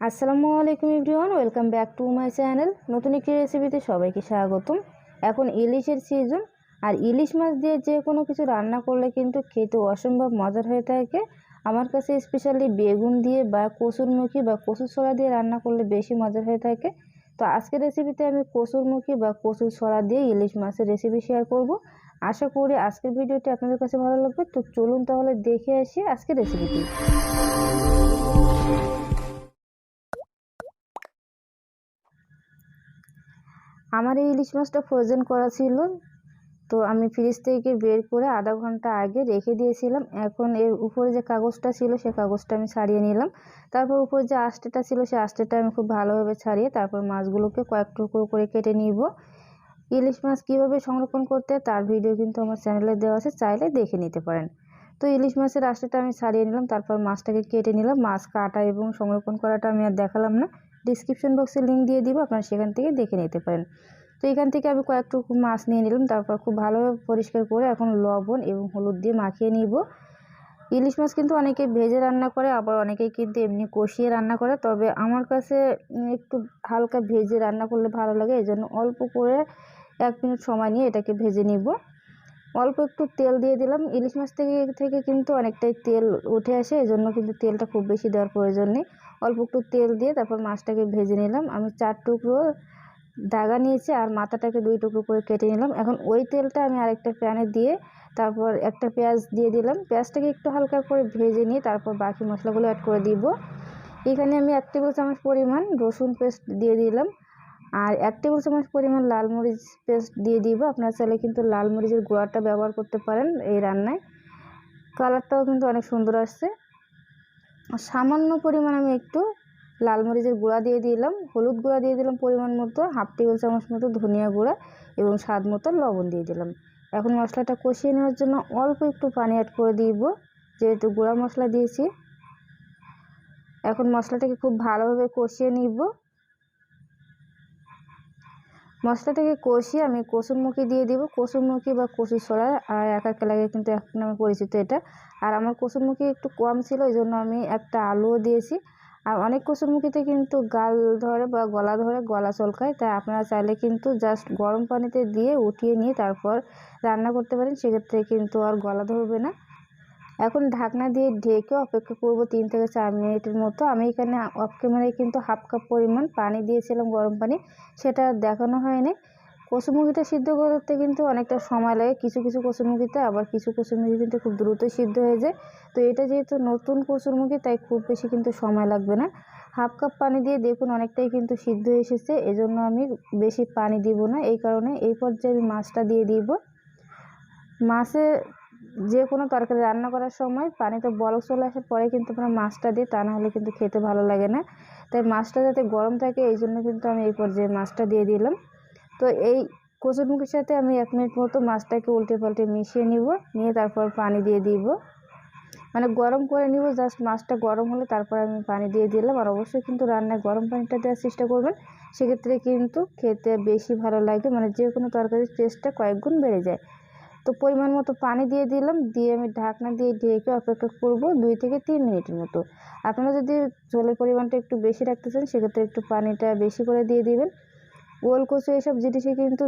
আসসালামু আলাইকুম everyone, welcome back to my channel. নতুন একটি রেসিপিতে সবাইকে স্বাগতম। এখন ইলিশের সিজন, আর ইলিশ মাছ দিয়ে যে কোনো কিছু রান্না করলে কিন্তু খেতে অসম্ভব মজার হয়ে থাকে। আমার কাছে স্পেশালি বেগুন দিয়ে বা কসুরমুখী বা কচুর ছড়া দিয়ে রান্না করলে বেশি মজার হয়ে থাকে। তো আজকের রেসিপিতে আমি কসুরমুখী বা কচুর ছড়া দিয়ে ইলিশ মাছের রেসিপি শেয়ার করব। আশা করি আজকের ভিডিওটি আপনাদের কাছে ভালো লাগবে। তো চলুন তাহলে দেখে আসি আজকের রেসিপিটি আমার এই ইলিশ মাছটা ফ্রোজেন করা ছিল। তো আমি ফ্রিজ থেকে বের করে আধা ঘণ্টা আগে রেখে দিয়েছিলাম। এখন এর উপরে যে কাগজটা ছিল, সে কাগজটা আমি ছাড়িয়ে নিলাম। তারপর উপরে যে আস্তেটা ছিল, সে আস্তেটা আমি খুব ভালোভাবে ছাড়িয়ে তারপর মাছগুলোকে কয়েক টুকরো করে কেটে নিব। ইলিশ মাছ কীভাবে সংরক্ষণ করতে তার ভিডিও কিন্তু আমার চ্যানেলে দেওয়া আছে, চাইলে দেখে নিতে পারেন। তো ইলিশ মাছের আস্তেটা আমি ছাড়িয়ে নিলাম, তারপর মাছটাকে কেটে নিলাম। মাছ কাটা এবং সংরক্ষণ করাটা আমি আর দেখালাম না। ডিসক্রিপশন বক্সে লিঙ্ক দিয়ে দিব, আপনারা সেখান থেকে দেখে নিতে পারেন। তো এখান থেকে আমি কয়েকটু মাছ নিয়ে নিলাম, তারপর খুব ভালোভাবে পরিষ্কার করে এখন লবণ এবং হলুদ দিয়ে মাখিয়ে নিব। ইলিশ মাছ কিন্তু অনেকে ভেজে রান্না করে, আবার অনেকেই কিন্তু এমনি কষিয়ে রান্না করে, তবে আমার কাছে একটু হালকা ভেজে রান্না করলে ভালো লাগে এই জন্য অল্প করে এক মিনিট সময় নিয়ে এটাকে ভেজে নিব। অল্প একটু তেল দিয়ে দিলাম। ইলিশ মাছ থেকে থেকে কিন্তু অনেকটাই তেল উঠে আসে এই জন্য কিন্তু তেলটা খুব বেশি দেওয়ার প্রয়োজন নেই। অল্প একটু তেল দিয়ে তারপর মাছটাকে ভেজে নিলাম। আমি চার টুকরো দাগা নিয়েছি আর মাথাটাকে দুই টুকরো করে কেটে নিলাম। এখন ওই তেলটা আমি আরেকটা প্যানে দিয়ে তারপর একটা পেঁয়াজ দিয়ে দিলাম। পেঁয়াজটাকে একটু হালকা করে ভেজে নিয়ে তারপর বাকি মশলাগুলো অ্যাড করে দিব। এখানে আমি এক টেবিল চামচ পরিমাণ রসুন পেস্ট দিয়ে দিলাম। আর এক টেবিল চামচ পরিমাণ লাল মরিচ পেস্ট দিয়ে দিব। আপনারা চাইলে কিন্তু লাল মরিচের গুঁড়াটা ব্যবহার করতে পারেন এই রান্নায়। কালারটাও কিন্তু অনেক সুন্দর আসছে। সামান্য পরিমাণ আমি একটু লাল মরিচের গুঁড়া দিয়ে দিলাম। হলুদ গুঁড়া দিয়ে দিলাম পরিমাণ মতো, হাফ টেবিল চামচ মতো ধনিয়া গুঁড়া এবং স্বাদ মতো লবণ দিয়ে দিলাম। এখন মশলাটা কষিয়ে নেওয়ার জন্য অল্প একটু পানি অ্যাড করে দিব, যেহেতু গুঁড়া মশলা দিয়েছি। এখন মশলাটাকে খুব ভালোভাবে কষিয়ে নিব। মশলাটাকে কষিয়ে আমি কসুরমুখী দিয়ে দিব। কসুরমুখী বা কচুর ছড়া আর এক এক লাগে কিন্তু এক নামে পরিচিত এটা। আর আমার কসুরমুখী একটু কম ছিল ওই জন্য আমি একটা আলুও দিয়েছি। আর অনেক কচুরমুখিতে কিন্তু গাল ধরে বা গলা ধরে গলা চলকায়, তাই আপনারা চাইলে কিন্তু জাস্ট গরম পানিতে দিয়ে উঠিয়ে নিয়ে তারপর রান্না করতে পারেন। সেক্ষেত্রে কিন্তু আর গলা ধরবে না। এখন ঢাকনা দিয়ে ঢেকে অপেক্ষা করব তিন থেকে চার মিনিটের মতো। আমি এখানে অফ কিন্তু হাফ কাপ পরিমাণ পানি দিয়েছিলাম গরম পানি। সেটা দেখানো হয়নি। কচুরমুখিটা সিদ্ধ করতে কিন্তু অনেকটা সময় লাগে। কিছু কিছু কচুরমুখিতে আবার কিছু কচুরমুখি কিন্তু খুব দ্রুতই সিদ্ধ হয়ে যায়। তো এটা যেহেতু নতুন কচুরমুখি তাই খুব বেশি কিন্তু সময় লাগবে না। হাফ কাপ পানি দিয়ে দেখুন অনেকটাই কিন্তু সিদ্ধ এসেছে। এজন্য আমি বেশি পানি দিব না। এই কারণে এই পর্যায়ে আমি মাছটা দিয়ে দিব। মাছে যে কোনো তরকারি রান্না করার সময় পানিতে বরফ চলে আসার পরে কিন্তু আমরা মাছটা দিই, তা নাহলে কিন্তু খেতে ভালো লাগে না। তাই মাছটা যাতে গরম থাকে, এই জন্য কিন্তু আমি এই পর্যায়ে মাছটা দিয়ে দিলাম। তো এই কচুরমুখির সাথে আমি এক মিনিট মতো মাছটাকে উল্টে পাল্টে মিশিয়ে নিব, নিয়ে তারপর পানি দিয়ে দিব। মানে গরম করে নিব, জাস্ট মাছটা গরম হলে তারপর আমি পানি দিয়ে দিলাম। আর অবশ্যই কিন্তু রান্নায় গরম পানিটা দেওয়ার চেষ্টা করবেন। সেক্ষেত্রে কিন্তু খেতে বেশি ভালো লাগে। মানে যে কোনো তরকারির টেস্টটা কয়েক গুণ বেড়ে যায়। তো পরিমাণ মতো পানি দিয়ে দিলাম, দিয়ে আমি ঢাকনা দিয়ে ঢেকে অপেক্ষা করব দুই থেকে তিন মিনিটের মতো। আপনারা যদি ঝোলের পরিমাণটা একটু বেশি রাখতে চান, সেক্ষেত্রে একটু পানিটা বেশি করে দিয়ে দিবেন। ওল কচু এসব জিনিসে কিন্তু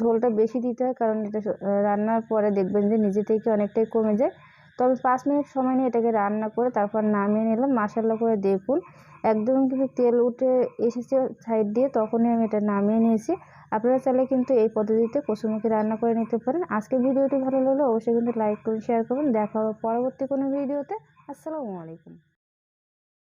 ঝোলটা বেশি দিতে হয়, কারণ এটা রান্নার পরে দেখবেন যে নিজে থেকে অনেকটাই কমে যায়। তবে পাঁচ মিনিট সময় নিয়ে এটাকে রান্না করে তারপর নামিয়ে নিলাম। মাসাল্লা করে দেখুন, একদম কিন্তু তেল উঠে এসেছে সাইড দিয়ে, তখনই আমি এটা নামিয়ে নিয়েছি। আপনারা চাইলে কিন্তু এই পদ্ধতিতে কচুরমুখী রান্না করে নিতে পারেন। আজকে ভিডিওটি ভালো লাগলে অবশ্যই কিন্তু লাইক করুন, শেয়ার করুন। দেখা হবে পরবর্তী কোনো ভিডিওতে। আসসালামু আলাইকুম।